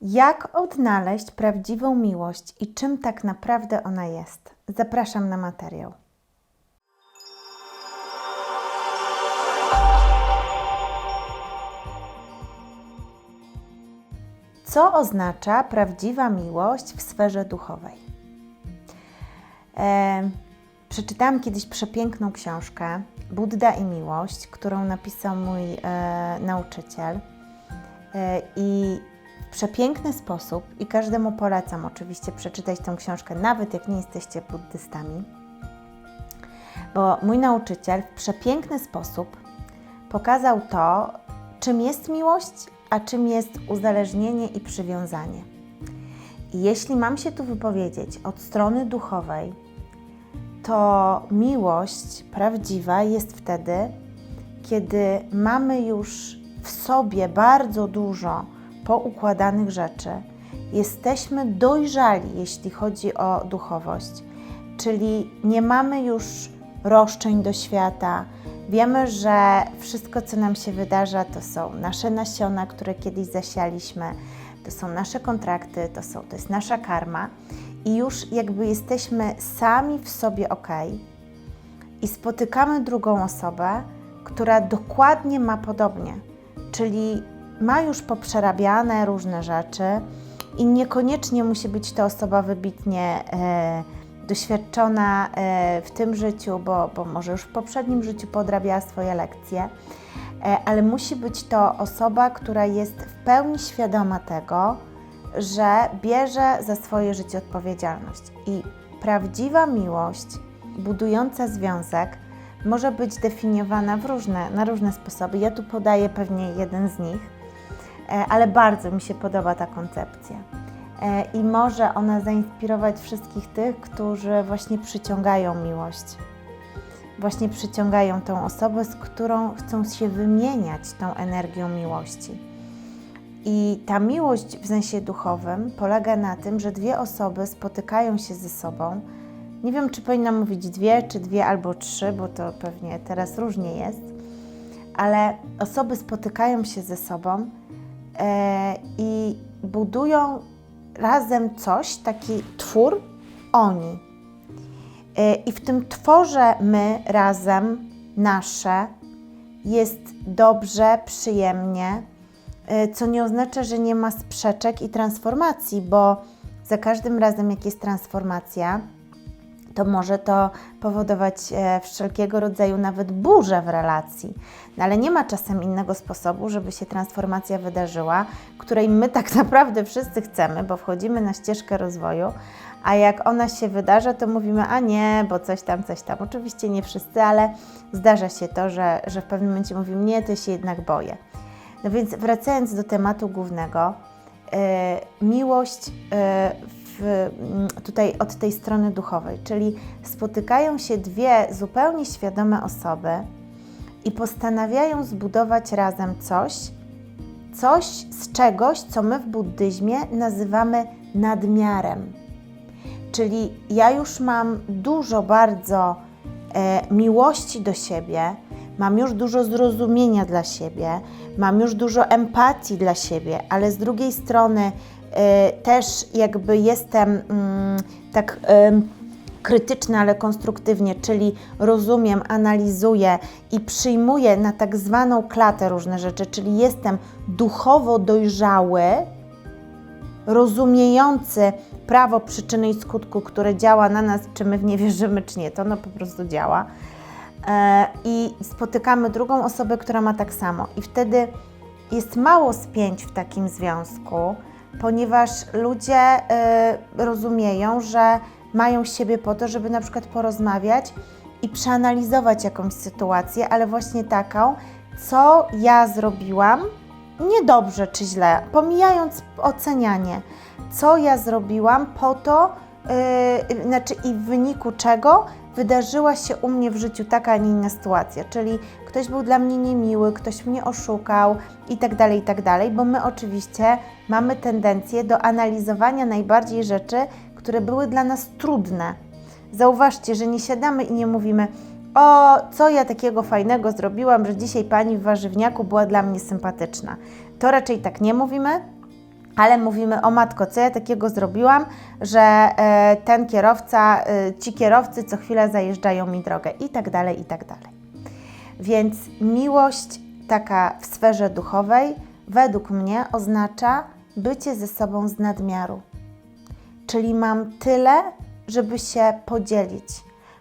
Jak odnaleźć prawdziwą miłość i czym tak naprawdę ona jest? Zapraszam na materiał. Co oznacza prawdziwa miłość w sferze duchowej? E, przeczytałam kiedyś przepiękną książkę Buddha i miłość, którą napisał mój e, nauczyciel. E, I przepiękny sposób, i każdemu polecam oczywiście przeczytać tę książkę, nawet jak nie jesteście buddystami, bo mój nauczyciel w przepiękny sposób pokazał to, czym jest miłość, a czym jest uzależnienie i przywiązanie. I jeśli mam się tu wypowiedzieć od strony duchowej, to miłość prawdziwa jest wtedy, kiedy mamy już w sobie bardzo dużo poukładanych rzeczy, jesteśmy dojrzali, jeśli chodzi o duchowość, czyli nie mamy już roszczeń do świata. Wiemy, że wszystko, co nam się wydarza, to są nasze nasiona, które kiedyś zasialiśmy, to są nasze kontrakty, to, są, to jest nasza karma. I już jakby jesteśmy sami w sobie ok i spotykamy drugą osobę, która dokładnie ma podobnie, czyli ma już poprzerabiane różne rzeczy i niekoniecznie musi być to osoba wybitnie e, doświadczona e, w tym życiu, bo, bo może już w poprzednim życiu podrabiała swoje lekcje, e, ale musi być to osoba, która jest w pełni świadoma tego, że bierze za swoje życie odpowiedzialność. I prawdziwa miłość, budująca związek, może być definiowana w różne, na różne sposoby. Ja tu podaję pewnie jeden z nich, ale bardzo mi się podoba ta koncepcja. E, I może ona zainspirować wszystkich tych, którzy właśnie przyciągają miłość. Właśnie przyciągają tą osobę, z którą chcą się wymieniać tą energią miłości. I ta miłość w sensie duchowym polega na tym, że dwie osoby spotykają się ze sobą. Nie wiem, czy powinnam mówić dwie, czy dwie albo trzy, bo to pewnie teraz różnie jest, ale osoby spotykają się ze sobą e, i budują razem coś, taki twór oni. E, I w tym tworze my razem, nasze, jest dobrze, przyjemnie E, co nie oznacza, że nie ma sprzeczek i transformacji, bo za każdym razem, jak jest transformacja, to może to powodować e, wszelkiego rodzaju nawet burze w relacji. No ale nie ma czasem innego sposobu, żeby się transformacja wydarzyła, której my tak naprawdę wszyscy chcemy, bo wchodzimy na ścieżkę rozwoju, a jak ona się wydarza, to mówimy, a nie, bo coś tam, coś tam. Oczywiście nie wszyscy, ale zdarza się to, że, że w pewnym momencie mówimy, nie, to się jednak boję. No więc wracając do tematu głównego, e, miłość e, w, mm, tutaj od tej strony duchowej, czyli spotykają się dwie zupełnie świadome osoby i postanawiają zbudować razem coś, coś z czegoś, co my w buddyzmie nazywamy nadmiarem. Czyli ja już mam dużo bardzo e, miłości do siebie, mam już dużo zrozumienia dla siebie, mam już dużo empatii dla siebie, ale z drugiej strony też jakby jestem y, tak krytyczna, ale konstruktywnie, czyli rozumiem, analizuję i przyjmuję na tak zwaną klatę różne rzeczy, czyli jestem duchowo dojrzały, rozumiejący prawo przyczyny i skutku, które działa na nas, czy my w nie wierzymy, czy nie, to ono po prostu działa E, i spotykamy drugą osobę, która ma tak samo. I wtedy jest mało spięć w takim związku, ponieważ ludzie e, rozumieją, że mają siebie po to, żeby na przykład porozmawiać i przeanalizować jakąś sytuację, ale właśnie taką, co ja zrobiłam, niedobrze czy źle, pomijając ocenianie, co ja zrobiłam po to, yy, znaczy i w wyniku czego wydarzyła się u mnie w życiu taka, a nie inna sytuacja, czyli ktoś był dla mnie niemiły, ktoś mnie oszukał i tak dalej, i tak bo my oczywiście mamy tendencję do analizowania najbardziej rzeczy, które były dla nas trudne. Zauważcie, że nie siadamy i nie mówimy, o, co ja takiego fajnego zrobiłam, że dzisiaj pani w warzywniaku była dla mnie sympatyczna. To raczej tak nie mówimy, ale mówimy o matko, co ja takiego zrobiłam, że e, ten kierowca, e, ci kierowcy co chwilę zajeżdżają mi drogę i tak dalej, i tak dalej. Więc miłość taka w sferze duchowej według mnie oznacza bycie ze sobą z nadmiaru. Czyli mam tyle, żeby się podzielić.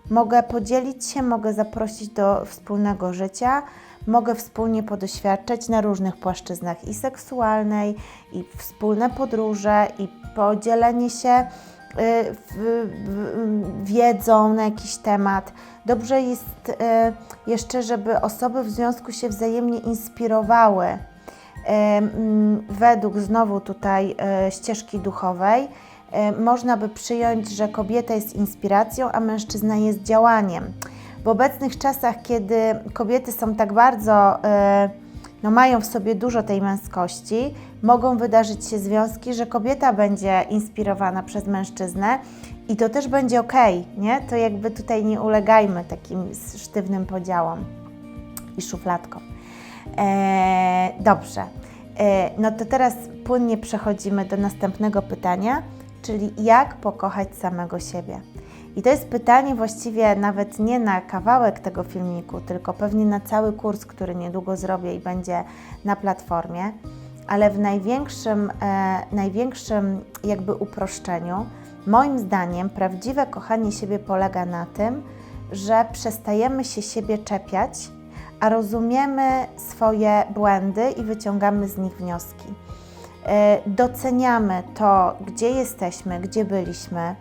Mogę podzielić się, mogę zaprosić do wspólnego życia, mogę wspólnie podoświadczać na różnych płaszczyznach i seksualnej, i wspólne podróże, i podzielenie się wiedzą na jakiś temat. Dobrze jest y, jeszcze, żeby osoby w związku się wzajemnie inspirowały. Y, według znowu tutaj ścieżki duchowej, można by przyjąć, że kobieta jest inspiracją, a mężczyzna jest działaniem w obecnych czasach, kiedy kobiety są tak bardzo, no mają w sobie dużo tej męskości, mogą wydarzyć się związki, że kobieta będzie inspirowana przez mężczyznę i to też będzie ok, nie? To jakby tutaj nie ulegajmy takim sztywnym podziałom i szufladkom. E, dobrze. E, no to teraz płynnie przechodzimy do następnego pytania, czyli jak pokochać samego siebie. I to jest pytanie właściwie nawet nie na kawałek tego filmiku, tylko pewnie na cały kurs, który niedługo zrobię i będzie na platformie, ale w największym, e, największym jakby uproszczeniu, moim zdaniem prawdziwe kochanie siebie polega na tym, że przestajemy się siebie czepiać, a rozumiemy swoje błędy i wyciągamy z nich wnioski. E, doceniamy to, gdzie jesteśmy, gdzie byliśmy,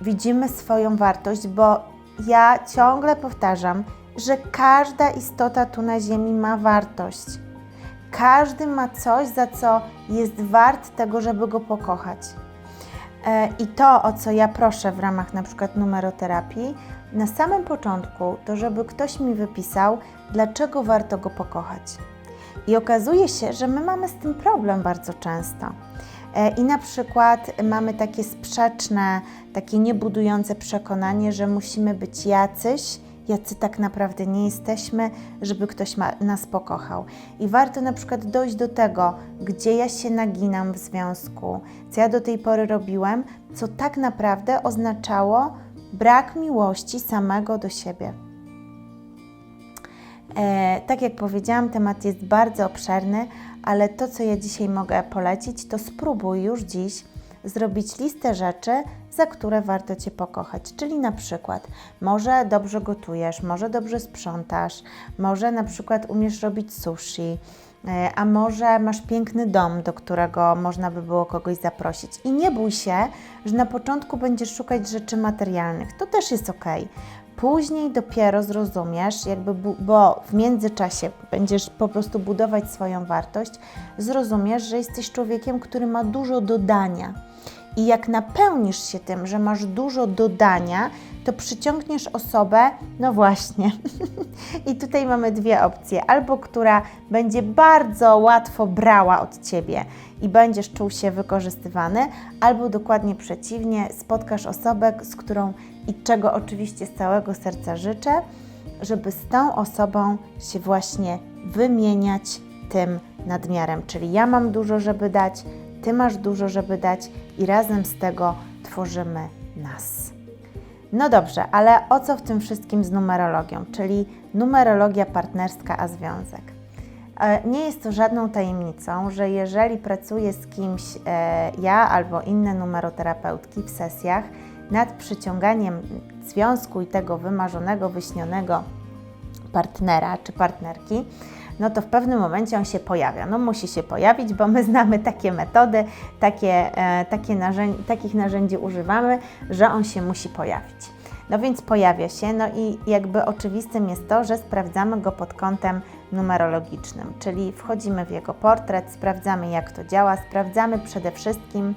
widzimy swoją wartość, bo ja ciągle powtarzam, że każda istota tu na Ziemi ma wartość. Każdy ma coś, za co jest wart tego, żeby go pokochać. E, I to, o co ja proszę w ramach na przykład numeroterapii, na samym początku, to żeby ktoś mi wypisał, dlaczego warto go pokochać. I okazuje się, że my mamy z tym problem bardzo często. E, I na przykład mamy takie sprzeczne, takie niebudujące przekonanie, że musimy być jacyś, jacy tak naprawdę nie jesteśmy, żeby ktoś ma, nas pokochał. I warto na przykład dojść do tego, gdzie ja się naginam w związku, co ja do tej pory robiłem, co tak naprawdę oznaczało brak miłości samego do siebie. E, tak jak powiedziałam, temat jest bardzo obszerny, ale to, co ja dzisiaj mogę polecić, to spróbuj już dziś zrobić listę rzeczy, za które warto Cię pokochać. Czyli na przykład, może dobrze gotujesz, może dobrze sprzątasz, może na przykład umiesz robić sushi, e, a może masz piękny dom, do którego można by było kogoś zaprosić. I nie bój się, że na początku będziesz szukać rzeczy materialnych. To też jest ok. Później dopiero zrozumiesz, jakby, bo w międzyczasie będziesz po prostu budować swoją wartość, zrozumiesz, że jesteś człowiekiem, który ma dużo dodania. I jak napełnisz się tym, że masz dużo dodania, to przyciągniesz osobę, no właśnie. I tutaj mamy dwie opcje: albo która będzie bardzo łatwo brała od ciebie i będziesz czuł się wykorzystywany, albo dokładnie przeciwnie, spotkasz osobę, z którą i czego oczywiście z całego serca życzę, żeby z tą osobą się właśnie wymieniać tym nadmiarem. Czyli ja mam dużo, żeby dać, ty masz dużo, żeby dać i razem z tego tworzymy nas. No dobrze, ale o co w tym wszystkim z numerologią, czyli numerologia partnerska a związek? E, nie jest to żadną tajemnicą, że jeżeli pracuję z kimś, e, ja albo inne numeroterapeutki w sesjach, nad przyciąganiem związku i tego wymarzonego, wyśnionego partnera czy partnerki, no to w pewnym momencie on się pojawia. No musi się pojawić, bo my znamy takie metody, takie, e, takie takich narzędzi używamy, że on się musi pojawić. No więc pojawia się, no i jakby oczywistym jest to, że sprawdzamy go pod kątem numerologicznym, czyli wchodzimy w jego portret, sprawdzamy jak to działa, sprawdzamy przede wszystkim,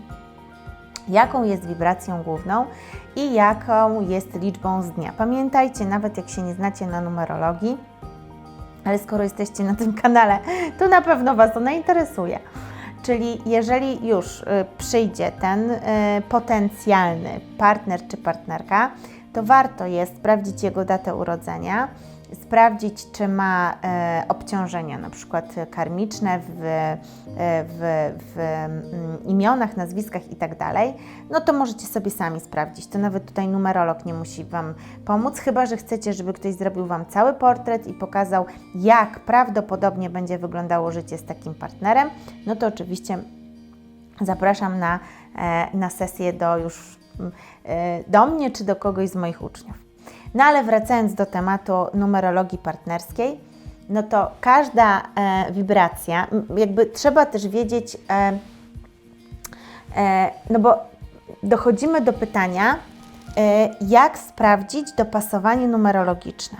jaką jest wibracją główną i jaką jest liczbą z dnia. Pamiętajcie, nawet jak się nie znacie na numerologii, ale skoro jesteście na tym kanale, to na pewno Was ona interesuje. Czyli jeżeli już y, przyjdzie ten y, potencjalny partner czy partnerka, to warto jest sprawdzić jego datę urodzenia sprawdzić, czy ma e, obciążenia, na przykład karmiczne w, e, w, w mm, imionach, nazwiskach i tak no to możecie sobie sami sprawdzić. To nawet tutaj numerolog nie musi Wam pomóc, chyba że chcecie, żeby ktoś zrobił Wam cały portret i pokazał, jak prawdopodobnie będzie wyglądało życie z takim partnerem, no to oczywiście zapraszam na, e, na sesję do już mm, do mnie czy do kogoś z moich uczniów. No ale wracając do tematu numerologii partnerskiej, no to każda e, wibracja, jakby trzeba też wiedzieć, e, e, no bo dochodzimy do pytania, e, jak sprawdzić dopasowanie numerologiczne.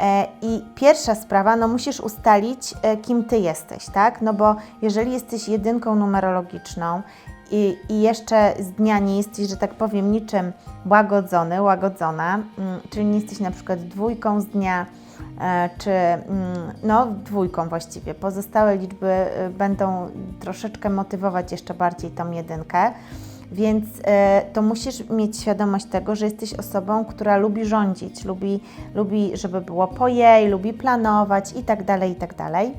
E, I pierwsza sprawa, no musisz ustalić, e, kim ty jesteś, tak? No bo jeżeli jesteś jedynką numerologiczną i, i jeszcze z dnia nie jesteś, że tak powiem, niczym łagodzony, łagodzona, mm, czyli nie jesteś na przykład dwójką z dnia, e, czy mm, no dwójką właściwie. Pozostałe liczby e, będą troszeczkę motywować jeszcze bardziej tą jedynkę. Więc e, to musisz mieć świadomość tego, że jesteś osobą, która lubi rządzić, lubi, lubi żeby było po jej, lubi planować i tak dalej, i tak dalej.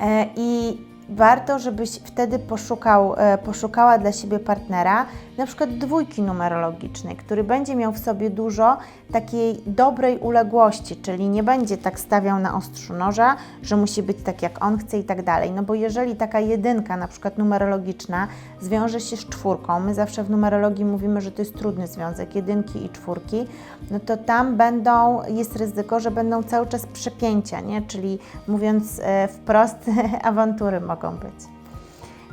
E, I warto, żebyś wtedy poszukał, e, poszukała dla siebie partnera, na przykład dwójki numerologicznej, który będzie miał w sobie dużo takiej dobrej uległości, czyli nie będzie tak stawiał na ostrzu noża, że musi być tak jak on chce i tak dalej. No bo jeżeli taka jedynka, na przykład numerologiczna, zwiąże się z czwórką, my zawsze w numerologii mówimy, że to jest trudny związek, jedynki i czwórki, no to tam będą, jest ryzyko, że będą cały czas przepięcia, nie? czyli mówiąc e, wprost, awantury mogą być.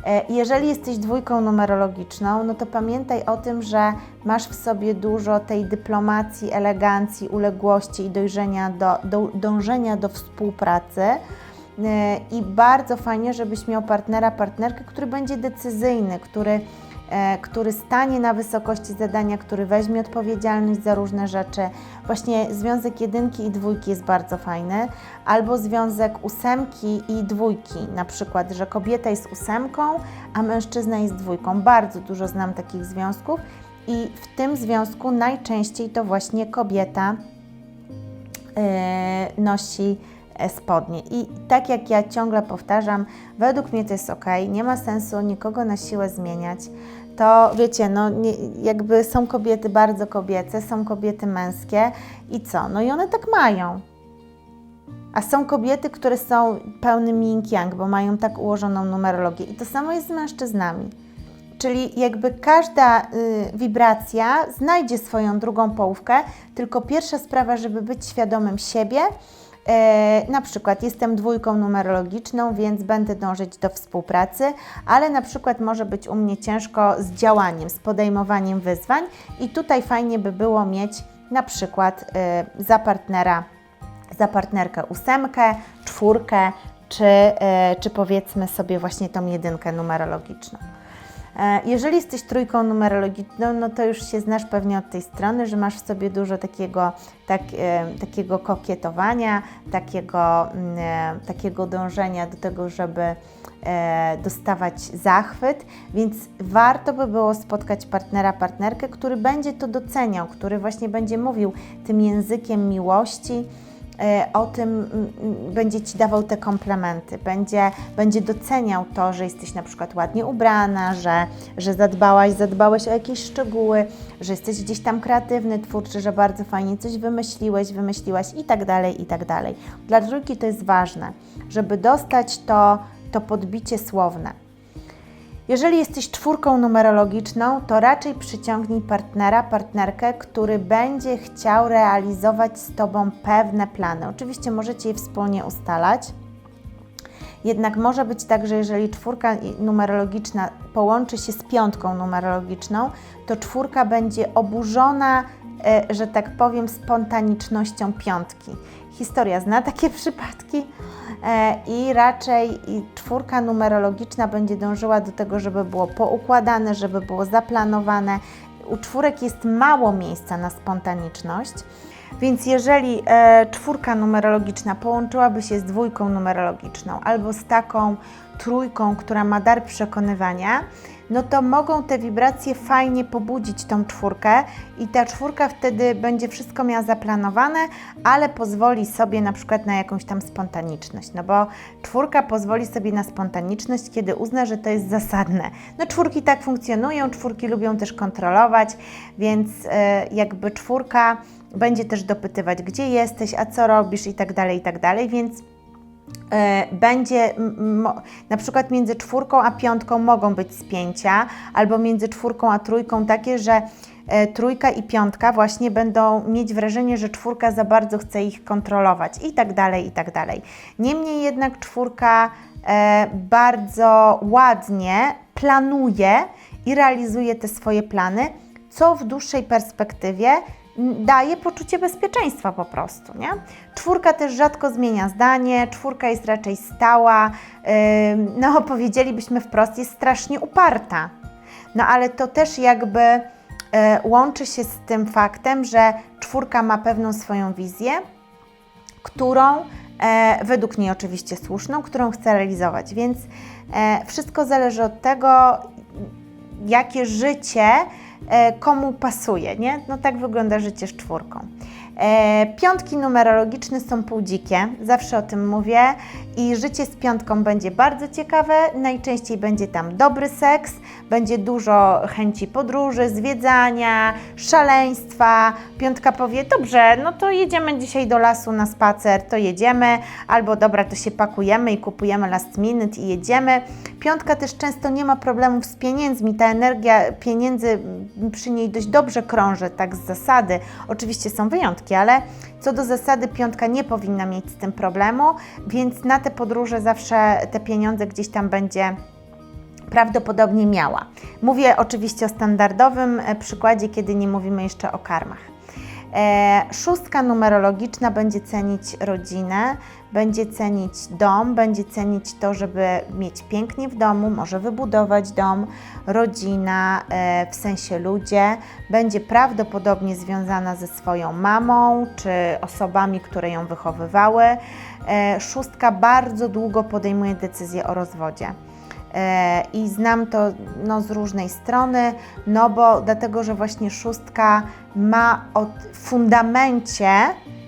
E, jeżeli jesteś dwójką numerologiczną, no to pamiętaj o tym, że masz w sobie dużo tej dyplomacji, elegancji, uległości i dojrzenia do, do, dążenia do współpracy. E, I bardzo fajnie, żebyś miał partnera, partnerkę, który będzie decyzyjny, który który stanie na wysokości zadania, który weźmie odpowiedzialność za różne rzeczy. Właśnie związek jedynki i dwójki jest bardzo fajny, albo związek ósemki i dwójki, na przykład, że kobieta jest ósemką, a mężczyzna jest dwójką. Bardzo dużo znam takich związków i w tym związku najczęściej to właśnie kobieta yy, nosi spodnie. I tak jak ja ciągle powtarzam, według mnie to jest ok, nie ma sensu nikogo na siłę zmieniać. To wiecie, no nie, jakby są kobiety bardzo kobiece, są kobiety męskie i co? No i one tak mają. A są kobiety, które są pełne yin yang, bo mają tak ułożoną numerologię. I to samo jest z mężczyznami. Czyli jakby każda y, wibracja znajdzie swoją drugą połówkę, tylko pierwsza sprawa, żeby być świadomym siebie, E, na przykład jestem dwójką numerologiczną, więc będę dążyć do współpracy, ale na przykład może być u mnie ciężko z działaniem, z podejmowaniem wyzwań i tutaj fajnie by było mieć na przykład e, za partnera, za partnerkę ósemkę, czwórkę, czy, e, czy powiedzmy sobie właśnie tą jedynkę numerologiczną. E, jeżeli jesteś trójką numerologiczną, no to już się znasz pewnie od tej strony, że masz w sobie dużo takiego, tak, e, takiego kokietowania, takiego, mm, e, takiego dążenia do tego, żeby dostawać zachwyt, więc warto by było spotkać partnera, partnerkę, który będzie to doceniał, który właśnie będzie mówił tym językiem miłości, o tym będzie Ci dawał te komplementy, będzie, będzie doceniał to, że jesteś na przykład ładnie ubrana, że, że zadbałaś, zadbałeś o jakieś szczegóły, że jesteś gdzieś tam kreatywny, twórczy, że bardzo fajnie coś wymyśliłeś, wymyśliłaś i tak dalej, i tak dalej. Dla trójki to jest ważne, żeby dostać to, to podbicie słowne. Jeżeli jesteś czwórką numerologiczną, to raczej przyciągnij partnera, partnerkę, który będzie chciał realizować z Tobą pewne plany. Oczywiście możecie je wspólnie ustalać. Jednak może być tak, że jeżeli czwórka numerologiczna połączy się z piątką numerologiczną, to czwórka będzie oburzona, e, że tak powiem, spontanicznością piątki. Historia zna takie przypadki i raczej czwórka numerologiczna będzie dążyła do tego, żeby było poukładane, żeby było zaplanowane. U czwórek jest mało miejsca na spontaniczność. Więc jeżeli e, czwórka numerologiczna połączyłaby się z dwójką numerologiczną albo z taką trójką, która ma dar przekonywania, no to mogą te wibracje fajnie pobudzić tą czwórkę i ta czwórka wtedy będzie wszystko miała zaplanowane, ale pozwoli sobie na przykład na jakąś tam spontaniczność, no bo czwórka pozwoli sobie na spontaniczność, kiedy uzna, że to jest zasadne. No czwórki tak funkcjonują, czwórki lubią też kontrolować, więc e, jakby czwórka będzie też dopytywać, gdzie jesteś, a co robisz i tak dalej, i tak dalej, więc będzie m- mo- na przykład między czwórką a piątką mogą być spięcia, albo między czwórką a trójką takie, że e, trójka i piątka właśnie będą mieć wrażenie, że czwórka za bardzo chce ich kontrolować i tak dalej, i tak dalej. Niemniej jednak czwórka e, bardzo ładnie planuje i realizuje te swoje plany, co w dłuższej perspektywie daje poczucie bezpieczeństwa po prostu, nie? Czwórka też rzadko zmienia zdanie, czwórka jest raczej stała, no powiedzielibyśmy wprost, jest strasznie uparta. No ale to też jakby e, łączy się z tym faktem, że czwórka ma pewną swoją wizję, którą e, według niej oczywiście słuszną, którą chce realizować. Więc e, wszystko zależy od tego, jakie życie komu pasuje, nie? No tak wygląda życie z czwórką. E, piątki numerologiczne są półdzikie, zawsze o tym mówię i życie z piątką będzie bardzo ciekawe, najczęściej będzie tam dobry seks, będzie dużo chęci podróży, zwiedzania, szaleństwa. Piątka powie, dobrze, no to jedziemy dzisiaj do lasu na spacer, to jedziemy, albo dobra, to się pakujemy i kupujemy last minute i jedziemy. Piątka też często nie ma problemów z pieniędzmi, ta energia pieniędzy przy niej dość dobrze krąży, tak z zasady. Oczywiście są wyjątki, ale co do zasady piątka nie powinna mieć z tym problemu, więc na te podróże zawsze te pieniądze gdzieś tam będzie prawdopodobnie miała. Mówię oczywiście o standardowym e, przykładzie, kiedy nie mówimy jeszcze o karmach. E, szóstka numerologiczna będzie cenić rodzinę, będzie cenić dom, będzie cenić to, żeby mieć pięknie w domu, może wybudować dom, rodzina, e, w sensie ludzie, będzie prawdopodobnie związana ze swoją mamą czy osobami, które ją wychowywały. E, szóstka bardzo długo podejmuje decyzję o rozwodzie. I znam to no, z różnej strony, no bo dlatego, że właśnie szóstka ma od fundamencie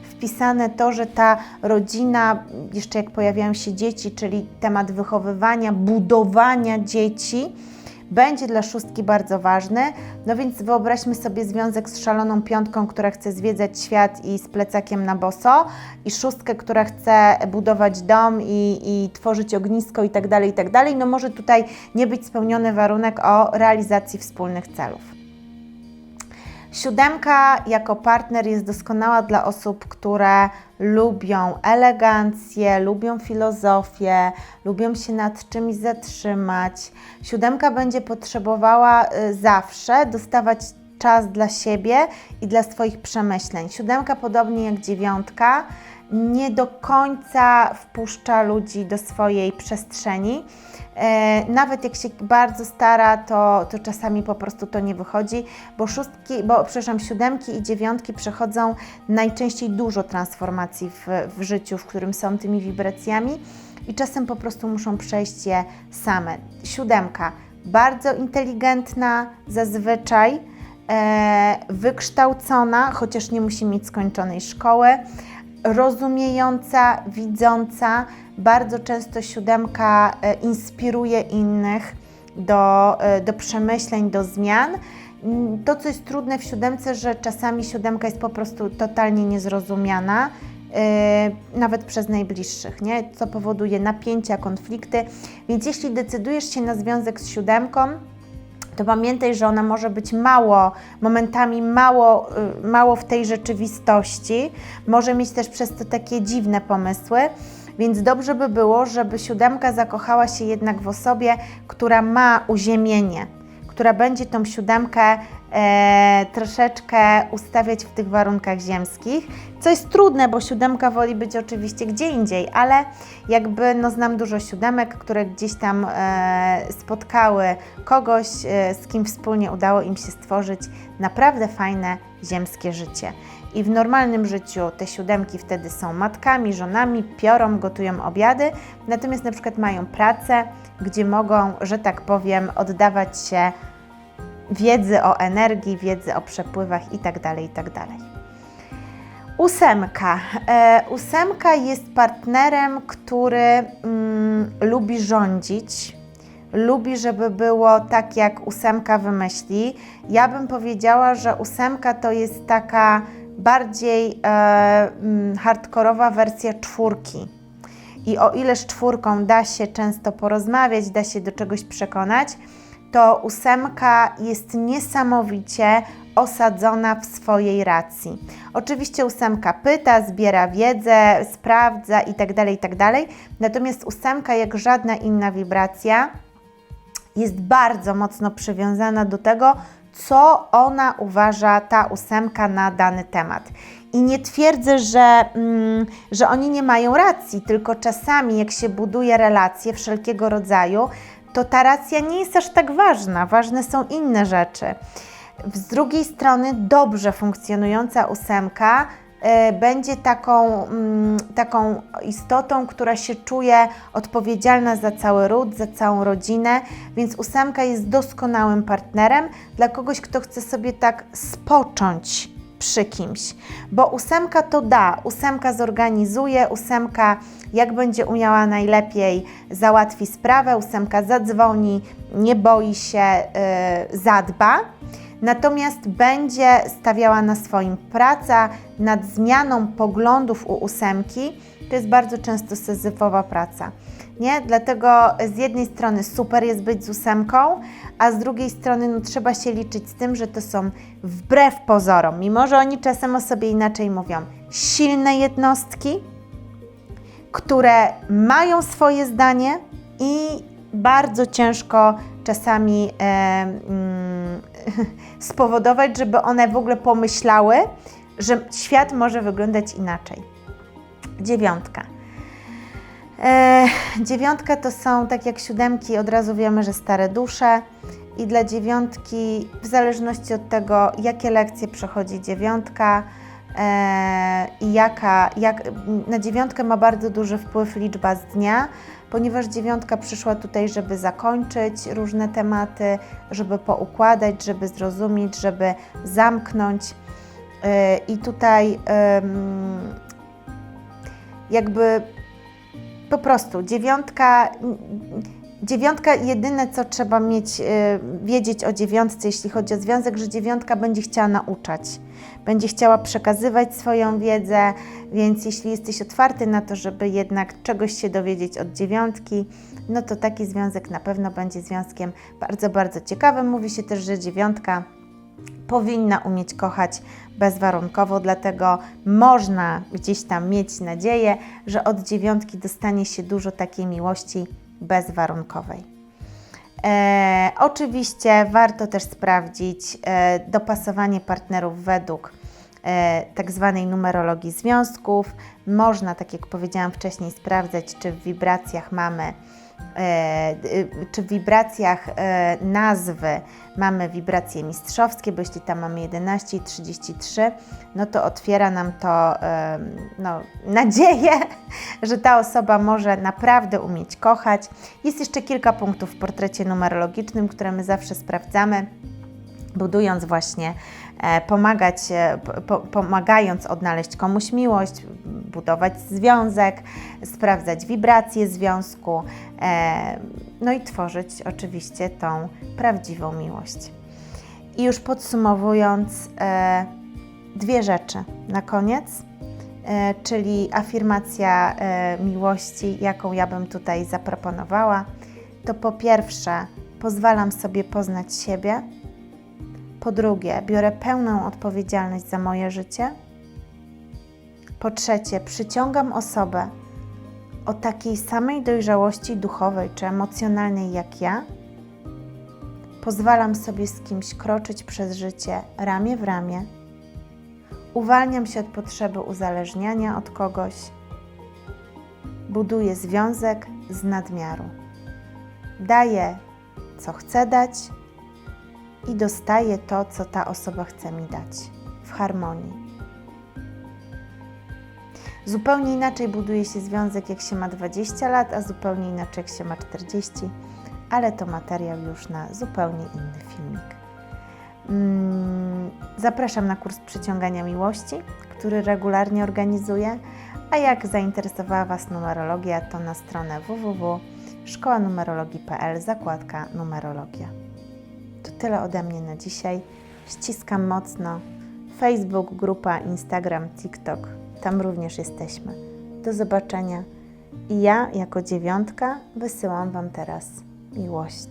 wpisane to, że ta rodzina, jeszcze jak pojawiają się dzieci, czyli temat wychowywania, budowania dzieci, będzie dla szóstki bardzo ważny. No więc wyobraźmy sobie związek z szaloną piątką, która chce zwiedzać świat i z plecakiem na boso, i szóstkę, która chce budować dom i, i tworzyć ognisko i tak dalej, i tak dalej. No może tutaj nie być spełniony warunek o realizacji wspólnych celów. Siódemka jako partner jest doskonała dla osób, które lubią elegancję, lubią filozofię, lubią się nad czymś zatrzymać. Siódemka będzie potrzebowała y, zawsze dostawać czas dla siebie i dla swoich przemyśleń. Siódemka, podobnie jak dziewiątka, nie do końca wpuszcza ludzi do swojej przestrzeni. E, nawet jak się bardzo stara, to, to czasami po prostu to nie wychodzi, bo szóstki, bo przepraszam, siódemki i dziewiątki przechodzą najczęściej dużo transformacji w, w życiu, w którym są tymi wibracjami i czasem po prostu muszą przejść je same. Siódemka, bardzo inteligentna zazwyczaj, e, wykształcona, chociaż nie musi mieć skończonej szkoły, rozumiejąca, widząca. Bardzo często siódemka e, inspiruje innych do, e, do przemyśleń, do zmian. Mm, To, co jest trudne w siódemce, że czasami siódemka jest po prostu totalnie niezrozumiana, e, nawet przez najbliższych, nie? co powoduje napięcia, konflikty. Więc jeśli decydujesz się na związek z siódemką, to pamiętaj, że ona może być mało, momentami mało, y, mało w tej rzeczywistości, może mieć też przez to takie dziwne pomysły, więc dobrze by było, żeby siódemka zakochała się jednak w osobie, która ma uziemienie, która będzie tą siódemkę e, troszeczkę ustawiać w tych warunkach ziemskich, co jest trudne, bo siódemka woli być oczywiście gdzie indziej, ale jakby no, znam dużo siódemek, które gdzieś tam e, spotkały kogoś, e, z kim wspólnie udało im się stworzyć naprawdę fajne ziemskie życie. I w normalnym życiu te siódemki wtedy są matkami, żonami, piorą, gotują obiady, natomiast na przykład mają pracę, gdzie mogą, że tak powiem, oddawać się wiedzy o energii, wiedzy o przepływach itd. itd. Ósemka. E, ósemka jest partnerem, który mm, lubi rządzić, lubi, żeby było tak, jak ósemka wymyśli. Ja bym powiedziała, że ósemka to jest taka bardziej e, mm, hardkorowa wersja czwórki. I o ile czwórką da się często porozmawiać, da się do czegoś przekonać, to ósemka jest niesamowicie osadzona w swojej racji. Oczywiście ósemka pyta, zbiera wiedzę, sprawdza itd., itd. Natomiast ósemka, jak żadna inna wibracja, jest bardzo mocno przywiązana do tego, co ona uważa, ta ósemka, na dany temat. I nie twierdzę, że, mm, że oni nie mają racji, tylko czasami, jak się buduje relacje wszelkiego rodzaju, to ta racja nie jest aż tak ważna. Ważne są inne rzeczy. Z drugiej strony, dobrze funkcjonująca ósemka będzie taką, mm, taką istotą, która się czuje odpowiedzialna za cały ród, za całą rodzinę, więc ósemka jest doskonałym partnerem dla kogoś, kto chce sobie tak spocząć przy kimś, bo ósemka to da, ósemka zorganizuje, ósemka jak będzie umiała najlepiej załatwi sprawę, ósemka zadzwoni, nie boi się, yy, zadba. Natomiast będzie stawiała na swoim praca nad zmianą poglądów u ósemki. To jest bardzo często sezyfowa praca. Nie? Dlatego z jednej strony super jest być z ósemką, a z drugiej strony no, trzeba się liczyć z tym, że to są wbrew pozorom, mimo że oni czasem o sobie inaczej mówią, silne jednostki, które mają swoje zdanie i bardzo ciężko czasami e, mm, spowodować, żeby one w ogóle pomyślały, że świat może wyglądać inaczej. Dziewiątka. E, dziewiątka to są, tak jak siódemki, od razu wiemy, że stare dusze. I dla dziewiątki, w zależności od tego, jakie lekcje przechodzi dziewiątka, e, i jaka, jak, na dziewiątkę ma bardzo duży wpływ liczba z dnia, ponieważ dziewiątka przyszła tutaj, żeby zakończyć różne tematy, żeby poukładać, żeby zrozumieć, żeby zamknąć. E, I tutaj jakby po prostu dziewiątka Dziewiątka, jedyne co trzeba mieć, y, wiedzieć o dziewiątce, jeśli chodzi o związek, że dziewiątka będzie chciała nauczać, będzie chciała przekazywać swoją wiedzę, więc jeśli jesteś otwarty na to, żeby jednak czegoś się dowiedzieć od dziewiątki, no to taki związek na pewno będzie związkiem bardzo, bardzo ciekawym. Mówi się też, że dziewiątka powinna umieć kochać bezwarunkowo, dlatego można gdzieś tam mieć nadzieję, że od dziewiątki dostanie się dużo takiej miłości bezwarunkowej. E, oczywiście warto też sprawdzić e, dopasowanie partnerów według e, tak zwanej numerologii związków. Można, tak jak powiedziałam wcześniej, sprawdzać, czy w wibracjach mamy czy w wibracjach e, nazwy mamy wibracje mistrzowskie, bo jeśli tam mamy 11 i 33, no to otwiera nam to no, nadzieję, że ta osoba może naprawdę umieć kochać. Jest jeszcze kilka punktów w portrecie numerologicznym, które my zawsze sprawdzamy, budując właśnie E, pomagać, e, po, pomagając odnaleźć komuś miłość, budować związek, sprawdzać wibracje związku, e, no i tworzyć oczywiście tą prawdziwą miłość. I już podsumowując, dwie rzeczy na koniec, czyli afirmacja miłości, jaką ja bym tutaj zaproponowała, to po pierwsze pozwalam sobie poznać siebie, po drugie, biorę pełną odpowiedzialność za moje życie. Po trzecie, przyciągam osobę o takiej samej dojrzałości duchowej czy emocjonalnej jak ja. Pozwalam sobie z kimś kroczyć przez życie ramię w ramię. Uwalniam się od potrzeby uzależniania od kogoś. Buduję związek z nadmiaru. Daję, co chcę dać, i dostaję to, co ta osoba chce mi dać w harmonii. Zupełnie inaczej buduje się związek, jak się ma 20 lat, a zupełnie inaczej, jak się ma 40, ale to materiał już na zupełnie inny filmik. Mm, Zapraszam na kurs przyciągania miłości, który regularnie organizuję, a jak zainteresowała Was numerologia, to na stronę www.szkołanumerologii.pl zakładka numerologia. To tyle ode mnie na dzisiaj. Ściskam mocno. Facebook, grupa, Instagram, TikTok. Tam również jesteśmy. Do zobaczenia. I ja, jako dziewiątka, wysyłam Wam teraz miłość.